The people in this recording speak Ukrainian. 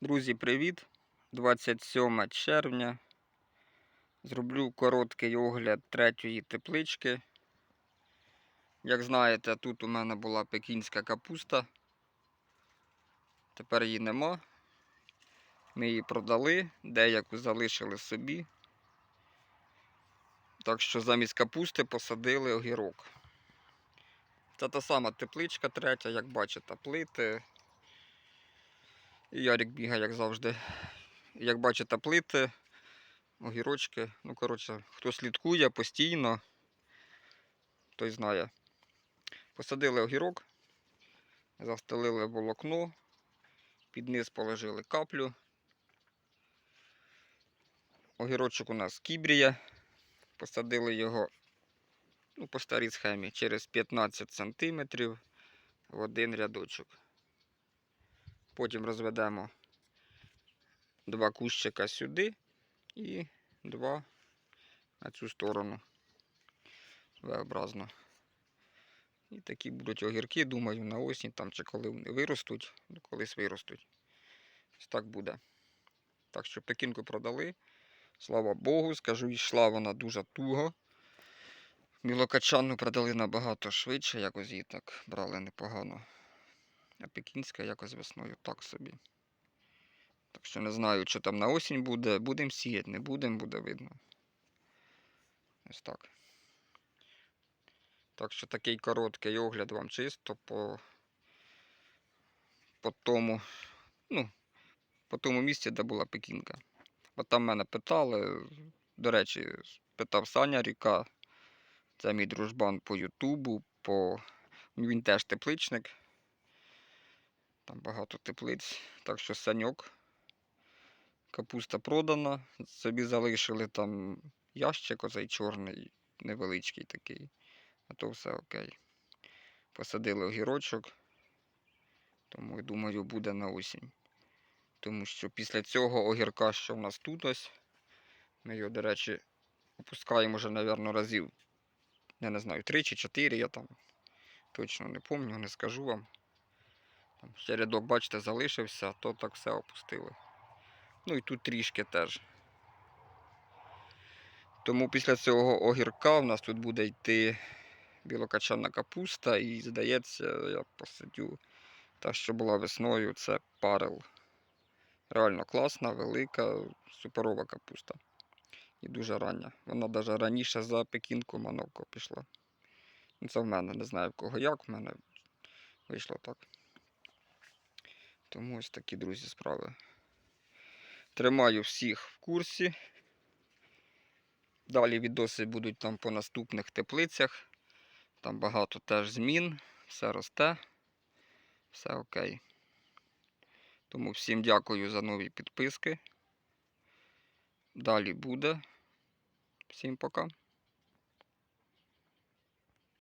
Друзі, привіт! 27 червня. Зроблю короткий огляд третьої теплички. Як знаєте, тут у мене була пекінська капуста. Тепер її нема. Ми її продали, деяку залишили собі. Так що замість капусти посадили огірок. Це та сама тепличка третя, як бачите, плити. Ярик бігає, як завжди. Як бачите, плити, огірочки. Ну, коротше, хто слідкує постійно, той знає. Посадили огірок, застелили волокно, під низ положили каплю. Огірочок у нас кібрія. Посадили його ну, по старій схемі через 15 см в один рядочок. Потім розведемо два кущика сюди і два на цю сторону V-образно. І такі будуть огірки, думаю, на осінь там чи коли вони виростуть, колись виростуть. Ось так буде. Так що пекінку продали. Слава Богу, скажу, йшла вона дуже туго. Мілокачану продали набагато швидше, якось її так брали непогано. А пекінська якось весною так собі. Так що не знаю, що там на осінь буде. Будемо сіяти, не будемо, буде видно. Ось так. Так що такий короткий огляд вам чисто по, по тому, ну, по тому місці, де була пекінка. Бо там мене питали, до речі, питав Саня Ріка. Це мій дружбан по Ютубу, по... він теж тепличник. Там багато теплиць. Так що саньок. Капуста продана. Собі залишили там ящик оцей чорний, невеличкий такий. А то все окей. Посадили огірочок. Тому думаю, буде на осінь. Тому що після цього огірка, що в нас тут ось, ми його, до речі, опускаємо вже, мабуть, разів, я не знаю, 3 чи 4, я там точно не пам'ятаю, не скажу вам. Там ще рядок, бачите, залишився, то так все опустили. Ну і тут трішки теж. Тому після цього огірка в нас тут буде йти білокачана капуста і, здається, я посадю та, що була весною, це парел. Реально класна, велика, суперова капуста. І дуже рання. Вона навіть раніше за пекінку мановко пішла. Ну, Це в мене, не знаю в кого як, в мене вийшло так. Тому ось такі, друзі, справи. Тримаю всіх в курсі. Далі відоси будуть там по наступних теплицях. Там багато теж змін, все росте, все окей. Тому всім дякую за нові підписки. Далі буде. Всім пока.